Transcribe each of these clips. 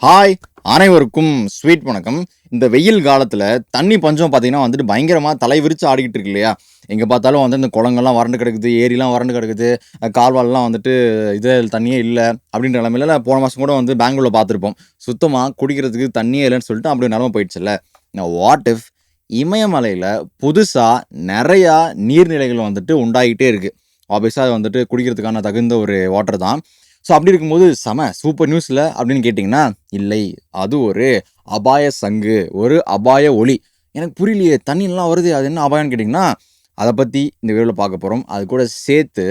Hi அனைவருக்கும் sweet வணக்கம். இந்த வெயில் காலத்தில் தண்ணி பஞ்சம் பார்த்தீங்கன்னா வந்துட்டு பயங்கரமாக தலை விரிச்சு ஆடிக்கிட்டு இருக்கு இல்லையா? எங்கே பார்த்தாலும் வந்து இந்த குளங்கள்லாம் வறண்டு கிடக்குது ஏரிலாம் வறண்டு கிடக்குது அஹ் கால்வால்லாம் வந்துட்டு இது தண்ணியே இல்லை அப்படின்ற நிலமையில போன மாதம் கூட வந்து பெங்களூரில் பார்த்துருப்போம். சுத்தமாக குடிக்கிறதுக்கு தண்ணியே இல்லைன்னு சொல்லிட்டு அப்படி நிலமை போயிடுச்சுல்ல வாட் இஃப் இமயமலையில் புதுசாக நிறையா நீர்நிலைகள் வந்துட்டு உண்டாகிட்டே இருக்குது ஆப்வியஸாக அது வந்துட்டு குடிக்கிறதுக்கான தகுந்த ஒரு வாட்டர் தான். ஸோ அப்படி இருக்கும்போது செம சூப்பர் நியூஸில் அப்படின்னு கேட்டிங்கன்னா இல்லை அது ஒரு அபாய சங்கு ஒரு அபாய ஒளி. எனக்கு புரியலையே தண்ணிலாம் வருது அது என்ன அபாயம்னு கேட்டிங்கன்னா அதை பற்றி இந்த வீடியோவில் பார்க்க போகிறோம் அது கூட சேர்த்து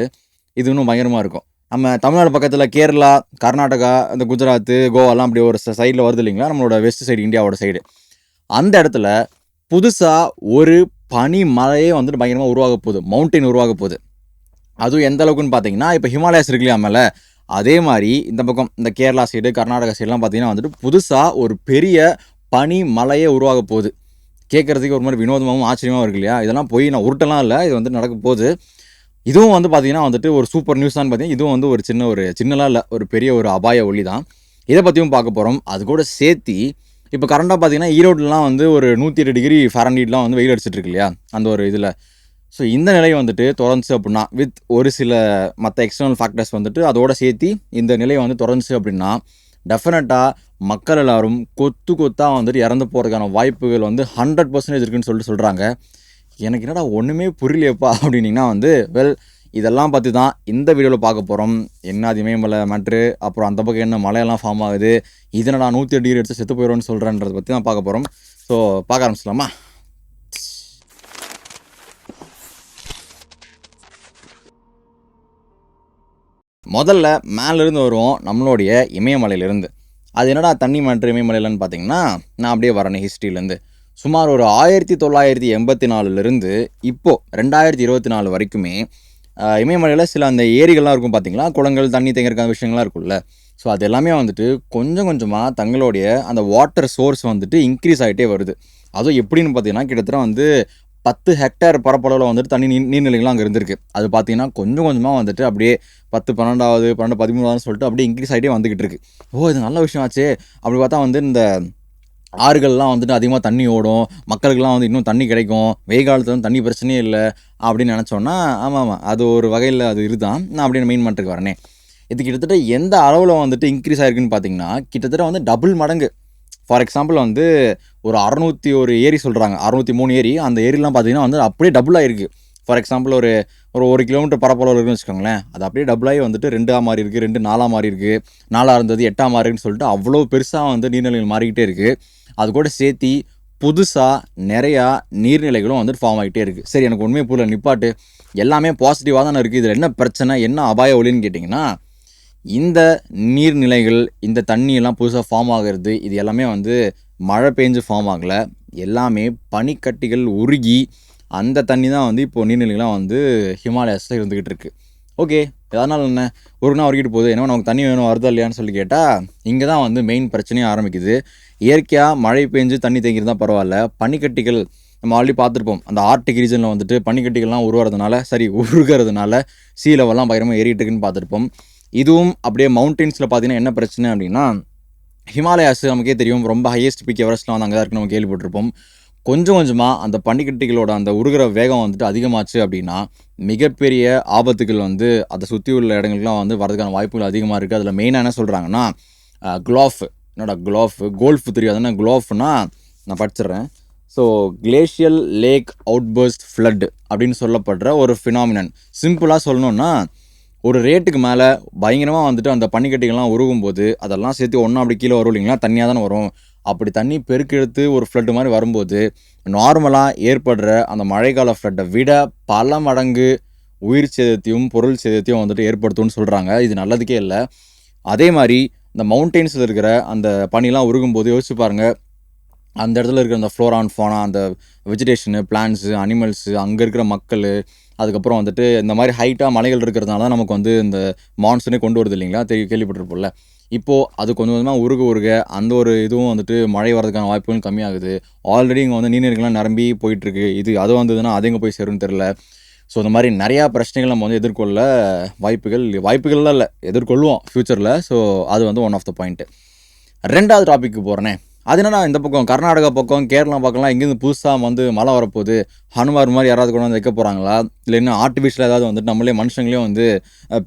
இது இன்னும் பயங்கரமாக இருக்கும். நம்ம தமிழ்நாடு பக்கத்தில் கேரளா கர்நாடகா இந்த குஜராத்து கோவாலாம் அப்படி ஒரு சைடில் வருது இல்லைங்களா நம்மளோட வெஸ்ட் சைடு இந்தியாவோட சைடு அந்த இடத்துல புதுசாக ஒரு பனி மலையே வந்துட்டு பயங்கரமாக உருவாக போகுது. மவுண்டைன் உருவாக போகுது. அதுவும் எந்த அளவுக்குன்னு பார்த்தீங்கன்னா இப்போ ஹிமாலயாஸ் இருக்கு இல்லையா மேலே? அதே மாதிரி இந்த பக்கம் இந்த கேரளா சைடு கர்நாடகா சைடுலாம் பார்த்தீங்கன்னா வந்துட்டு புதுசாக ஒரு பெரிய பனி மலையே உருவாக போகுது. கேட்குறதுக்கு ஒரு மாதிரி வினோதமாகவும் ஆச்சரியமாகவும் இருக்கு இல்லையா? இதெல்லாம் போய் நான் உருட்டெல்லாம் இல்லை இது வந்து நடக்க போகுது. இதுவும் வந்து பார்த்திங்கன்னா வந்துட்டு ஒரு சூப்பர் நியூஸ் தான் பார்த்தீங்கன்னா இதுவும் வந்து ஒரு சின்ன ஒரு சின்னலாம் இல்லை ஒரு பெரிய ஒரு அபாய ஒளி தான். இதை பற்றியும் பார்க்க போகிறோம் அது கூட சேர்த்து இப்போ கரண்டாக பார்த்தீங்கன்னா ஈரோடுலாம் வந்து ஒரு நூற்றி எட்டு டிகிரி ஃபேரன்ஹீட்லாம் வந்து வெயில் அடிச்சிட்டு இருக்கு இல்லையா? அந்த ஒரு இதில். ஸோ இந்த நிலை வந்துட்டு தொடர்ந்துச்சு அப்படின்னா வித் ஒரு சில மற்ற எக்ஸ்டர்னல் ஃபேக்டர்ஸ் வந்துட்டு அதோட சேர்த்து இந்த நிலை வந்து தொடர்ந்துச்சு அப்படின்னா டெஃபினட்டாக மக்கள் எல்லோரும் கொத்து கொத்தாக வந்துட்டு இறந்து போகிறதுக்கான வாய்ப்புகள் வந்து ஹண்ட்ரட் பர்சன்டேஜ் இருக்குன்னு சொல்லிட்டு சொல்கிறாங்க எனக்கு என்னடா ஒன்றுமே புரியலையப்பா அப்படின்னீங்கன்னா வந்து வெல் இதெல்லாம் பார்த்து தான் இந்த வீடியோவில் பார்க்க போகிறோம் என்ன அதிகமே மலை மேட்ரு அப்புறம் அந்த பக்கம் என்ன மலையெல்லாம் ஃபார்ம் ஆகுது? இதனடா நூற்றி எட்டு டிகிரி எடுத்து செத்து போயிடும்னு சொல்கிறேன்றதை பற்றி தான் பார்க்க போகிறோம் ஸோ பார்க்க ஆரம்பிச்சிடலாமா? முதல்ல மேலேருந்து வருவோம் நம்மளுடைய இமயமலையிலேருந்து. அது என்னடா தண்ணி மாற்று இமயமலையிலன்னு பார்த்தீங்கன்னா நான் அப்படியே வரேன் ஹிஸ்ட்ரியிலேருந்து சுமார் ஒரு ஆயிரத்தி தொள்ளாயிரத்தி எண்பத்தி நாலுலேருந்து இப்போது ரெண்டாயிரத்தி இருபத்தி நாலு வரைக்குமே இமயமலையில் சில அந்த ஏரிகள்லாம் இருக்கும் பார்த்தீங்களா குளங்கள் தண்ணி தேங்கிறக்கான விஷயங்கள்லாம் இருக்கும்ல. ஸோ அது எல்லாமே வந்துட்டு கொஞ்சம் கொஞ்சமாக தங்களுடைய அந்த வாட்டர் சோர்ஸ் வந்துட்டு இன்க்ரீஸ் ஆகிட்டே வருது. அதுவும் எப்படின்னு பார்த்தீங்கன்னா கிட்டத்தட்ட வந்து பத்து ஹெக்டேர் பரப்பளவில் வந்துட்டு தண்ணி நீர் நீர்நிலைகள்லாம் அங்கே இருந்திருக்கு. அது பார்த்தீங்கன்னா கொஞ்சம் கொஞ்சமாக வந்துட்டு அப்படியே பத்து பன்னெண்டாவது பன்னெண்டு பதிமூணாவது சொல்லிட்டு அப்படியே இன்க்ரீஸ் ஆகிட்டே வந்துக்கிட்டு இருக்கு. ஓ இது நல்ல விஷயம் ஆச்சு. அப்படி பார்த்தா வந்து இந்த ஆறுகள்லாம் வந்துட்டு அதிகமாக தண்ணி ஓடும். மக்களுக்கெல்லாம் வந்து இன்னும் தண்ணி கிடைக்கும். வெயில் காலத்தில் வந்து தண்ணி பிரச்சனையே இல்லை அப்படின்னு நினச்சோன்னா ஆமாம் ஆமாம் அது ஒரு வகையில் அது இதுதான். நான் அப்படியே மெயின் பண்ணுறதுக்கு வரேனே. இது கிட்டத்தட்ட எந்த அளவில் வந்துட்டு இன்க்ரீஸ் ஆயிருக்குன்னு பார்த்தீங்கன்னா கிட்டத்தட்ட வந்து டபுள் மடங்கு. ஃபார் எக்ஸாம்பிள் வந்து ஒரு அறநூற்றி ஒரு ஏரி சொல்கிறாங்க அறநூற்றி மூணு ஏரி. அந்த ஏரிலாம் பார்த்தீங்கன்னா வந்து அப்படியே டபுள் இருக்குது ஃபார் எக்ஸாம்பிள் ஒரு ஒரு ஒரு கிலோமீட்டர் பரப்பளவு இருக்குன்னு வச்சுக்கோங்களேன். அது அப்படியே டபுளாகி வந்துட்டு ரெண்டாக மாறி இருக்குது ரெண்டு நாலாம் மாறி இருக்குது நாலாக இருந்தது எட்டா மாறின்னு சொல்லிட்டு அவ்வளோ பெருசாக வந்து நீர்நிலைகள் மாறிக்கிட்டே இருக்குது அது கூட சேர்த்தி புதுசாக நிறையா நீர்நிலைகளும் வந்துட்டு ஃபார்ம் ஆகிட்டே இருக்குது சரி எனக்கு உண்மையை புரியல நிப்பாட்டு. எல்லாமே பாசிட்டிவாக தானே இருக்குது இதில் என்ன பிரச்சனை என்ன அபாய ஒளின்னு கேட்டிங்கன்னா இந்த நீர்நிலைகள் இந்த தண்ணியெல்லாம் புதுசாக ஃபார்ம் ஆகிறது இது எல்லாமே வந்து மழை பெஞ்சு ஃபார்ம் ஆகலை. எல்லாமே பனிக்கட்டிகள் உருகி அந்த தண்ணி தான் வந்து இப்போது நீர்நிலைகள்லாம் வந்து ஹிமாலயாஸில் இருந்துக்கிட்டு இருக்குது ஓகே அதனால் என்ன? ஒரு நாள் உருகிட்டு போகுது. என்ன நமக்கு தண்ணி வேணும் வருதா இல்லையான்னு சொல்லி கேட்டால் இங்கே தான் வந்து மெயின் பிரச்சனையே ஆரம்பிக்குது. இயற்கையாக மழை பெஞ்சு தண்ணி தேங்கிறது தான் பரவாயில்ல. பனிக்கட்டிகள் நம்ம ஆல்ரெடி பார்த்துருப்போம். அந்த ஆர்டிக் ரீஜனில் வந்துட்டு பனிக்கட்டிகள்லாம் உருவாகிறதுனால சரி உருகிறதுனால சீ லெவல்லாம் பயங்கரமாக ஏறிட்டு இருக்குன்னு பார்த்துருப்போம். இதுவும் அப்படியே மவுண்டெயின்ஸில் பார்த்தீங்கன்னா என்ன பிரச்சனை அப்படின்னா ஹிமாலயாஸ் நமக்கே தெரியும். ரொம்ப ஹையஸ்ட் பிக் எவரெஸ்ட்லாம் வந்து அங்கே தான் இருக்கு நம்ம கேள்விப்பட்டிருப்போம். கொஞ்சம் கொஞ்சமாக அந்த பண்டிகட்டிகளோட அந்த உருகிற வேகம் வந்துட்டு அதிகமாச்சு அப்படின்னா மிகப்பெரிய ஆபத்துகள் வந்து அதை சுற்றி உள்ள இடங்களுக்குலாம் வந்து வரதுக்கான வாய்ப்புகள் அதிகமாக இருக்குது அதில் மெயினாக என்ன சொல்கிறாங்கன்னா குளாஃப் என்னோட குளாஃப் கோல்ஃப் தெரியாதுன்னா குளாஃப்னா நான் படிச்சிடுறேன். So glacial lake outburst flood அப்படின்னு சொல்லப்படுற ஒரு ஃபினாமினன் சிம்பிளாக சொல்லணுன்னா ஒரு ரேட்டுக்கு மேலே பயங்கரமாக வந்துட்டு அந்த பனிக்கட்டிகள்லாம் உருகும்போது அதெல்லாம் சேர்த்து ஒன்றா அப்படி கீழே வரும் இல்லைங்களா? தண்ணியாக தானே வரும். அப்படி தண்ணி பெருக்கெடுத்து ஒரு ஃப்ளட்டு மாதிரி வரும்போது நார்மலாக ஏற்படுற அந்த மழைக்கால ஃப்ளட்டை விட பல மடங்கு உயிர் சேதத்தையும் பொருள் சேதத்தையும் வந்துட்டு ஏற்படுத்தும்னு சொல்கிறாங்க இது நல்லதுக்கே இல்லை. அதே மாதிரி இந்த மவுண்டெயின்ஸில் இருக்கிற அந்த பனிலாம் உருகும்போது யோசிச்சு பாருங்கள் அந்த இடத்துல இருக்கிற அந்த ஃப்ளோரான் ஃபோனா அந்த வெஜிடேஷனு பிளான்ஸு அனிமல்ஸு அங்கே இருக்கிற மக்கள் அதுக்கப்புறம் வந்துட்டு இந்த மாதிரி ஹைட்டாக மலைகள் இருக்கிறதுனால தான் நமக்கு வந்து இந்த மான்சூனே கொண்டு வருது இல்லைங்களா? தெரிய கேள்விப்பட்டிருப்போம்ல. இப்போது அது கொஞ்சம் கொஞ்சமாக உருக உருக அந்த ஒரு இதுவும் வந்துட்டு மழை வரதுக்கான வாய்ப்புகளும் கம்மியாகுது. ஆல்ரெடி இங்கே வந்து நீர்நிலைகள்லாம் நிரம்பி போயிட்டுருக்கு. இது அது வந்ததுன்னா அது எங்கே போய் சேரும்னு தெரில ஸோ இந்த மாதிரி நிறையா பிரச்சனைகள் நம்ம வந்து எதிர்கொள்ள வாய்ப்புகள் வாய்ப்புகள்லாம் இல்லை. எதிர்கொள்வோம் ஃப்யூச்சரில் ஸோ அது வந்து ஒன் ஆஃப் த பாயிண்ட்டு ரெண்டாவது டாபிக்கு போகிறேனே அது என்னன்னா இந்த பக்கம்? கர்நாடகா பக்கம் கேரளா பக்கம்லாம் எங்கேருந்து புதுசாக வந்து மழை வரப்போகுது? ஹனுமார் மாதிரி யாராவது கொண்டு வந்து வைக்க போகிறாங்களா இல்லை இன்னும் ஆர்டிஃபிஷியல் ஏதாவது வந்துட்டு நம்மளே மனுஷங்களே வந்து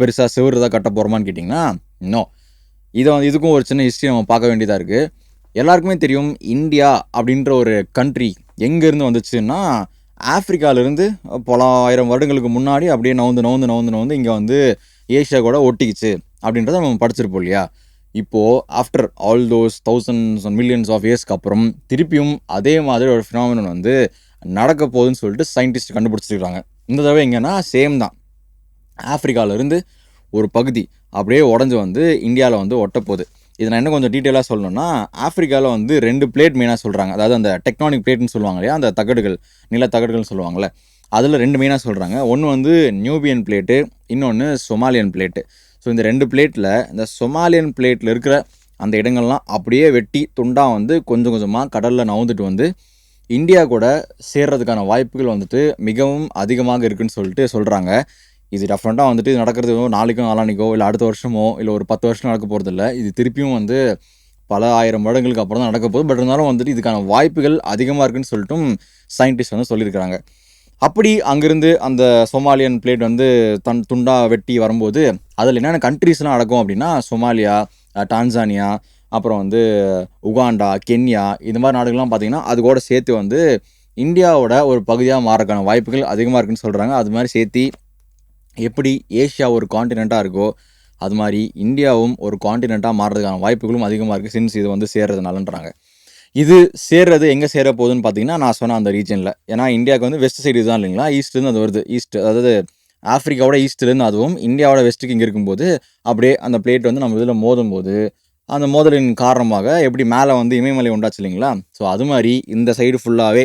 பெருசாக செவ்வறு ஏதாவது கட்ட போகிறோமான்னு கேட்டிங்கன்னா இன்னும் இதை வந்து இதுக்கும் ஒரு சின்ன ஹிஸ்ட்ரி நம்ம பார்க்க வேண்டியதாக இருக்குது எல்லாருக்குமே தெரியும் இந்தியா அப்படின்ற ஒரு கண்ட்ரி எங்கேருந்து வந்துச்சுன்னா ஆஃப்ரிக்காவிலேருந்து பல ஆயிரம் வருடங்களுக்கு முன்னாடி அப்படியே நவுந்து நவுந்து நவுந்து நவுந்து இங்கே வந்து ஏஷியா கூட ஒட்டிக்கிச்சு. அப்படின்றத நம்ம படிச்சிருப்போம் இல்லையா? இப்போது after all those thousands and millions of இயர்ஸ்க்கு அப்புறம் திருப்பியும் அதே மாதிரி ஒரு ஃபினாமினன் வந்து நடக்க போகுதுன்னு சொல்லிட்டு சயின்டிஸ்ட் கண்டுபிடிச்சிருக்காங்க. இந்த தடவை எங்கன்னா சேம் தான். ஆஃப்ரிக்காவிலேருந்து ஒரு பகுதி அப்படியே உடஞ்சி வந்து இந்தியாவில் வந்து ஒட்டப்போகுது. இதை நான் இன்னும் கொஞ்சம் டீட்டெயிலாக சொல்லணும்னா ஆஃப்ரிக்காவில் வந்து ரெண்டு பிளேட் மெயினாக சொல்கிறாங்க அதாவது அந்த டெக்னானிக் பிளேட்னு சொல்லுவாங்க இல்லையா? அந்த தகடுகள் நில தகடுகள்னு சொல்லுவாங்கள்ல அதில் ரெண்டு மெயினாக சொல்கிறாங்க ஒன்று வந்து நியூபியன் பிளேட்டு இன்னொன்று சொமாலியன் பிளேட்டு ஸோ இந்த ரெண்டு பிளேட்டில் இந்த சொமாலியன் பிளேட்டில் இருக்கிற அந்த இடங்கள்லாம் அப்படியே வெட்டி துண்டாக வந்து கொஞ்சம் கொஞ்சமாக கடலில் நவுந்துட்டு வந்து இந்தியா கூட சேர்றதுக்கான வாய்ப்புகள் வந்துட்டு மிகவும் அதிகமாக இருக்குன்னு சொல்லிட்டு சொல்கிறாங்க இது டெஃபரெண்ட்டாக வந்துட்டு இது நடக்கிறது நாளைக்கும் நாளைக்கோ நாளானிக்கோ இல்லை அடுத்த வருஷமோ இல்லை ஒரு பத்து வருஷம் நடக்க போகிறதில்ல இது திருப்பியும் வந்து பல ஆயிரம் வருடங்களுக்கு அப்புறம் தான் நடக்க போகுது. பட் இருந்தாலும் வந்துட்டு இதுக்கான வாய்ப்புகள் அதிகமாக இருக்குன்னு சொல்லிட்டும் சயின்டிஸ்ட் வந்து சொல்லியிருக்கிறாங்க. அப்படி அங்கேருந்து அந்த சோமாலியன் பிளேட் வந்து தன் துண்டா வெட்டி வரும்போது அதில் என்னென்ன கண்ட்ரீஸ்லாம் நடக்கும் அப்படின்னா சோமாலியா டான்சானியா அப்புறம் வந்து உகாண்டா கென்யா இது மாதிரி நாடுகள்லாம் பார்த்தீங்கன்னா அது கூட சேர்த்து வந்து இந்தியாவோட ஒரு பகுதியாக மாறக்கான வாய்ப்புகள் அதிகமாக இருக்குன்னு சொல்கிறாங்க அது மாதிரி சேர்த்து எப்படி ஏஷியா ஒரு காண்டினெண்ட்டாக இருக்கோ அது மாதிரி இந்தியாவும் ஒரு காண்டினெண்ட்டாக மாறுறதுக்கான வாய்ப்புகளும் அதிகமாக இருக்குது சின்ஸ் இது வந்து சேர்றதுனாலன்றாங்க. இது சேர்றது எங்கே சேர போகுதுன்னு பார்த்தீங்கன்னா நான் சொன்ன அந்த ரீஜனில் ஏன்னா இந்தியாவுக்கு வந்து வெஸ்ட் சைடு தான் இல்லைங்களா? ஈஸ்ட்லேருந்து அது வருது. ஈஸ்ட் அதாவது ஆஃப்ரிக்காவோட ஈஸ்ட்லேருந்து அதுவும் இந்தியாவோட வெஸ்ட்டுக்கு இங்கே இருக்கும்போது அப்படியே அந்த பிளேட் வந்து நம்ம இதில் மோதும் போது அந்த மோதலின் காரணமாக எப்படி மேலே வந்து இமயமலை உண்டாச்சு இல்லைங்களா? ஸோ அது மாதிரி இந்த சைடு ஃபுல்லாகவே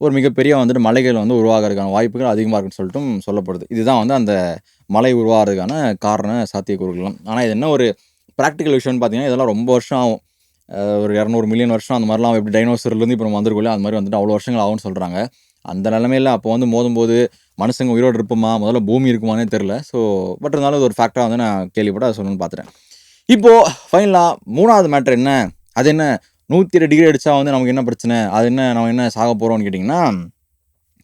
ஒரு மிகப்பெரிய வந்துட்டு மலைகள் வந்து உருவாகிறதுக்கான வாய்ப்புகள் அதிகமாக இருக்குன்னு சொல்லிட்டும் சொல்லப்படுது. இதுதான் வந்து அந்த மலை உருவாகிறதுக்கான காரண சாத்தியக்கூறுகள்லாம். ஆனால் இது என்ன ஒரு ப்ராக்டிக்கல் விஷயம்னு பார்த்தீங்கன்னா இதெல்லாம் ரொம்ப வருஷம் ஆகும். ஒரு இரநூறு மில்லியன் வருஷம் அந்த மாதிரிலாம் எப்படி டைனோசர்லேருந்து இப்போ நம்ம வந்திருக்கோம் அந்த மாதிரி வந்துட்டு அவ்வளோ வருஷங்கள் ஆகும்னு சொல்கிறாங்க அந்த நிலமையில அப்போ வந்து மோதும்போது மனுஷங்க உயிரோடு இருப்போமா? முதல்ல பூமி இருக்குமானே தெரில ஸோ பட் இருந்தாலும் இது ஒரு ஃபேக்டராக வந்து நான் கேள்விப்பட்டு அதை சொல்லணும்னு பார்த்துட்டேன் இப்போது ஃபைனலாக மூணாவது மேட்ரு என்ன? அது என்ன? நூற்றி எட்டு டிகிரி அடித்தா வந்து நமக்கு என்ன பிரச்சனை? அது என்ன நம்ம என்ன சாக போகிறோம்னு கேட்டிங்கன்னா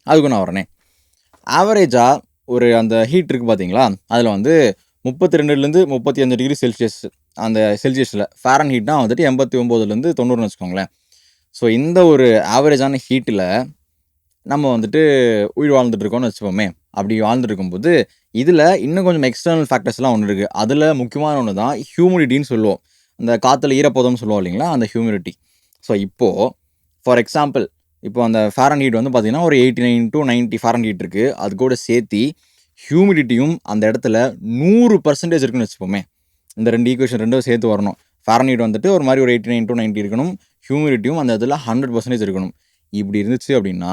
அதுக்கு நான் வரேனே. ஆவரேஜாக ஒரு அந்த ஹீட் இருக்குது பார்த்தீங்களா அதில் வந்து முப்பத்தி ரெண்டுலேருந்து முப்பத்தி அஞ்சு டிகிரி செல்சியஸ் அந்த செல்சியஸில் ஃபேரன் ஹீட்னா வந்துட்டு எண்பத்தி ஒம்போதுலேருந்து தொண்ணூறுனு வச்சுக்கோங்களேன். ஸோ இந்த ஒரு ஆவரேஜான ஹீட்டில் நம்ம வந்துட்டு உயிர் வாழ்ந்துட்டு இருக்கோம்னு வச்சுப்போமே. அப்படி வாழ்ந்துட்டு இருக்கும்போது இதில் இன்னும் கொஞ்சம் எக்ஸ்டர்னல் ஃபேக்டர்ஸ்லாம் ஒன்று இருக்குது அதில் முக்கியமான ஒன்று தான் ஹியூமிடிட்டின்னு சொல்லுவோம். இந்த காற்றுல ஈரப்பதம்னு சொல்லுவோம் இல்லைங்களா? அந்த ஹியூமிடிட்டி ஸோ இப்போது ஃபார் எக்ஸாம்பிள் இப்போ அந்த ஃபேரன் ஹீட் வந்து பார்த்திங்கன்னா ஒரு eighty nine to ninety Fahrenheit இருக்குது அது கூட சேர்த்து ஹியூமிடிட்டியும் அந்த இடத்துல நூறு பர்சன்டேஜ் இருக்குன்னு வச்சுப்போமே. இந்த ரெண்டு ஈக்குவேஷன் ரெண்டும் சேர்த்து வரணும். ஃபேரன் வந்துட்டு ஒரு மாதிரி ஒரு எயிட்டி நைன் டு நைன்ட்டி இருக்கணும் ஹியூமிடிட்டியும் அந்த இடத்துல ஹண்ட்ரட் பர்சன்டேஜ் இருக்கணும். இப்படி இருந்துச்சு அப்படின்னா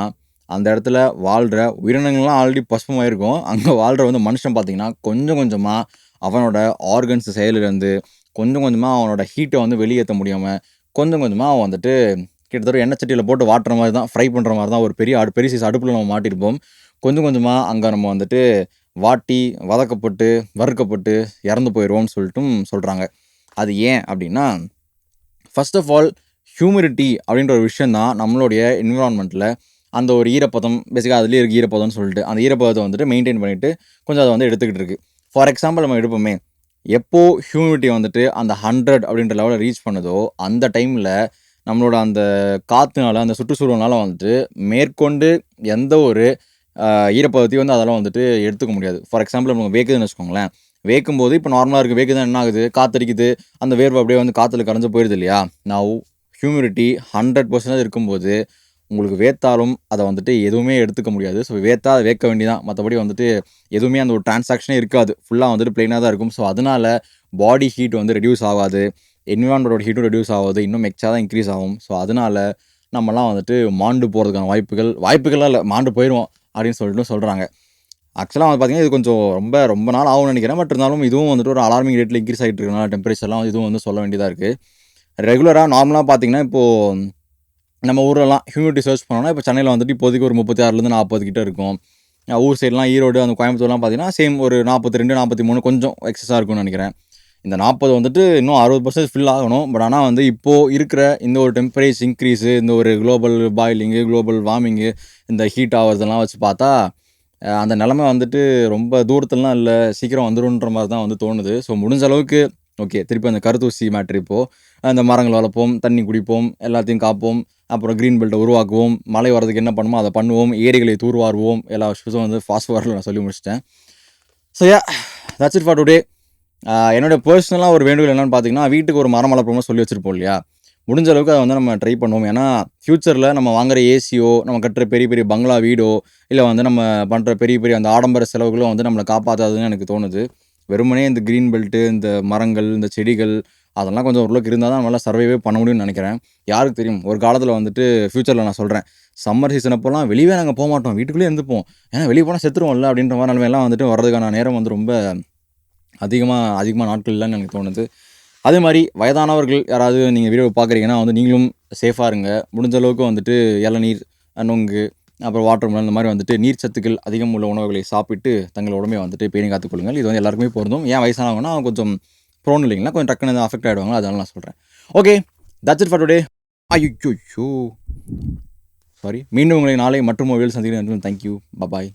அந்த இடத்துல வாழ்கிற உயிரினங்கள்லாம் ஆல்ரெடி பசுமாயிருக்கும். அங்கே வாழ்கிற வந்து மனுஷன் பார்த்திங்கன்னா கொஞ்சம் கொஞ்சமாக அவனோட ஆர்கன்ஸ் செயலிலேருந்து கொஞ்சம் கொஞ்சமாக அவனோட ஹீட்டை வந்து வெளியேற்ற முடியாமல் கொஞ்சம் கொஞ்சமாக அவன் வந்துட்டு கிட்டத்தட்ட எண்ணெய் சட்டியில் போட்டு வாட்டுற மாதிரி தான் ஃப்ரை பண்ணுற மாதிரி தான் ஒரு பெரிய அடு பெரிய சைஸ் அடுப்பில் நம்ம மாட்டிருப்போம். கொஞ்சம் கொஞ்சமாக அங்கே நம்ம வந்துட்டு வாட்டி வதக்கப்பட்டு வறுக்கப்பட்டு இறந்து போயிடுவோம்னு சொல்லிட்டும் சொல்கிறாங்க அது ஏன் அப்படின்னா ஃபஸ்ட் ஆஃப் ஆல் ஹியூமிடிட்டி அப்படின்ற ஒரு விஷயம் தான் நம்மளுடைய என்விரான்மெண்ட்டில் அந்த ஒரு ஈரப்பதம் பேசிக்காக அதுலேயே இருக்குது ஈரப்பதம்னு சொல்லிட்டு அந்த ஈரப்பதத்தை வந்துட்டு மெயின்டைன் பண்ணிவிட்டு கொஞ்சம் அதை வந்து எடுத்துக்கிட்டு இருக்குது ஃபார் எக்ஸாம்பிள் நம்ம எடுப்போமே எப்போ ஹியூமிடிட்டி வந்துட்டு அந்த ஹண்ட்ரட் அப்படின்ற லெவலில் ரீச் பண்ணுதோ அந்த டைமில் நம்மளோட அந்த காற்றுனால அந்த சுற்றுச்சூழல்னால வந்துட்டு மேற்கொண்டு எந்த ஒரு ஈரப்பதத்தையும் வந்து அதெல்லாம் வந்துட்டு எடுத்துக்க முடியாது. ஃபார் எக்ஸாம்பிள் நம்ம வேக்குதுன்னு வச்சுக்கோங்களேன். வேக்கும் போது இப்போ நார்மலாக இருக்குது வேக்குதான் என்ன ஆகுது? காத்தடிக்குது. அந்த வேர்வை அப்படியே வந்து காற்றுல கரைஞ்சு போயிடுது இல்லையா? நான் ஹியூமிடிட்டி ஹண்ட்ரட் பர்சன்டேஜ் இருக்கும்போது உங்களுக்கு வேத்தாலும் அதை வந்துட்டு எதுவுமே எடுத்துக்க முடியாது. ஸோ வேத்தா அதை வேக்க வேண்டியதான் மற்றபடி வந்துட்டு எதுவுமே அந்த ஒரு டிரான்சாக்ஷனே இருக்காது. ஃபுல்லாக வந்துட்டு பிளெயினாக தான் இருக்கும். ஸோ அதனால பாடி ஹீட் வந்து ரெடியூஸ் ஆகாது. என்விரான்மெண்டோட ஹீட்டும் ரெடியூஸ் ஆகாது. இன்னும் எக்ஸ்ட்ரா தான் இன்க்ரீஸ் ஆகும். ஸோ அதனால நம்மலாம் வந்துட்டு மாண்டு போகிறதுக்கான வாய்ப்புகள் வாய்ப்புகள்லாம் இல்லை. மாண்டு போயிடுவோம் அப்படின்னு சொல்லிட்டு சொல்கிறாங்க ஆக்சுவலாக வந்து பார்த்தீங்கன்னா இது கொஞ்சம் ரொம்ப ரொம்ப நாள் ஆகும்னு நினைக்கிறேன். பட் இருந்தாலும் இதுவும் வந்துட்டு ஒரு அலார்மிங் ரேட்டில் இன்க்ரீஸ் ஆகிட்டு இருக்கனால டெம்பரேச்சர்லாம் இதுவும் வந்து சொல்ல வேண்டியதாக இருக்குது ரெகுலராக நார்மலாக பார்த்தீங்கன்னா இப்போது நம்ம ஊரெல்லாம் ஹியூமிடிட்டி சர்ச் பண்ணோம்னா இப்போ சென்னையில் வந்துட்டு இப்போதைக்கு ஒரு முப்பத்தி ஆறுலேருந்து நாற்பது கிட்ட இருக்கும். ஊர் சைட்லாம் ஈரோடு அந்த கோயம்புத்தூர்லாம் பார்த்தீங்கன்னா சேம் ஒரு நாற்பத்தி ரெண்டு நாற்பத்தி மூணு கொஞ்சம் எக்ஸஸாக இருக்கும்னு நினைக்கிறேன். இந்த நாற்பது வந்துட்டு இன்னும் அறுபது பர்சன்ட் ஃபில் ஆகணும். பட் ஆனால் வந்து இப்போது இருக்கிற இந்த ஒரு டெம்பரேச்சர் இன்க்ரீஸு இந்த ஒரு குளோபல் பாயிலிங்கு குளோபல் வார்மிங்கு இந்த ஹீட் ஆகிறதெல்லாம் வச்சு பார்த்தா அந்த நிலமை வந்துட்டு ரொம்ப தூரத்துலலாம் இல்லை. சீக்கிரம் வந்துருன்ற மாதிரி தான் வந்து தோணுது. ஸோ முடிஞ்ச அளவுக்கு ஓகே திருப்பி அந்த கருத்தூசி மேட்ரு இப்போது அந்த மரங்கள் வளர்ப்போம் தண்ணி குடிப்போம் எல்லாத்தையும் காப்போம் அப்புறம் க்ரீன் பெல்ட்டை உருவாக்குவோம் மழை வரதுக்கு என்ன பண்ணுமோ அதை பண்ணுவோம் ஏரிகளை தூர்வாருவோம் எல்லா விஷயத்தும் வந்து ஃபாஸ்ட் ஃபார்வர்டில் நான் சொல்லி முடிச்சிட்டேன். So yeah that's it for today என்னோட பர்சனலாக ஒரு வேண்டுகோள் என்னென்னு பார்த்தீங்கன்னா வீட்டுக்கு ஒரு மரம் வளர்ப்போம்னு சொல்லி வச்சுருப்போம் இல்லையா? முடிஞ்ச அளவுக்கு அதை வந்து நம்ம ட்ரை பண்ணுவோம். ஏன்னா ஃப்யூச்சரில் நம்ம வாங்குற ஏசியோ நம்ம கட்டுற பெரிய பெரிய பங்களா வீடோ இல்லை வந்து நம்ம பண்ணுற பெரிய பெரிய அந்த ஆடம்பர செலவுகளும் வந்து நம்மளை காப்பாற்றாதுன்னு எனக்கு தோணுது. வெறுமனே இந்த க்ரீன் பெல்ட்டு இந்த மரங்கள் இந்த செடிகள் அதெல்லாம் கொஞ்சம் ஓரளவுக்கு இருந்தால் தான் நம்மளால் சர்வைவே பண்ண முடியும்னு நினைக்கிறேன். யாருக்கு தெரியும்? ஒரு காலத்தில் வந்துட்டு ஃப்யூச்சரில் நான் சொல்கிறேன் சம்மர் சீசன் அப்போலாம் வெளியே நாங்கள் போக மாட்டோம் வீட்டுக்குள்ளேயே இருந்துப்போம். ஏன்னா வெளியே போனால் செத்துருவோம்ல அப்படின்ற மாதிரி நிலமையெல்லாம் வந்துட்டு வர்றதுக்கான நேரம் வந்து ரொம்ப அதிகமாக அதிகமாக நாட்கள் இல்லைன்னு எனக்கு தோணுது. அதே மாதிரி வயதானவர்கள் யாராவது நீங்கள் வீடியோ பார்க்குறீங்கன்னா வந்து நீங்களும் சேஃபாக இருங்க. முடிஞ்ச அளவுக்கு வந்துட்டு இளநீர் நொங்கு அப்புறம் வாட்டர் மிலன் இந்த மாதிரி வந்துட்டு நீர் சத்துக்கள் அதிகம் உள்ள உணவுகளை சாப்பிட்டு தங்கள் உடம்பை வந்துட்டு பேணி காத்துக்கொள்ளுங்கள் இது வந்து எல்லாருக்குமே பொருந்தும். ஏன் வயசானவங்கன்னா அவங்க கொஞ்சம் ப்ரோன் இல்லைங்களா? கொஞ்சம் டக்குன்னு அஃபெக்ட் ஆகிடுவாங்க அதனால நான் சொல்கிறேன் okay that's it for today ஐயோ சாரி மீண்டும் உங்களை நாளை மற்றும் மொபைல் சந்திக்கிறேன். Thank you bye bye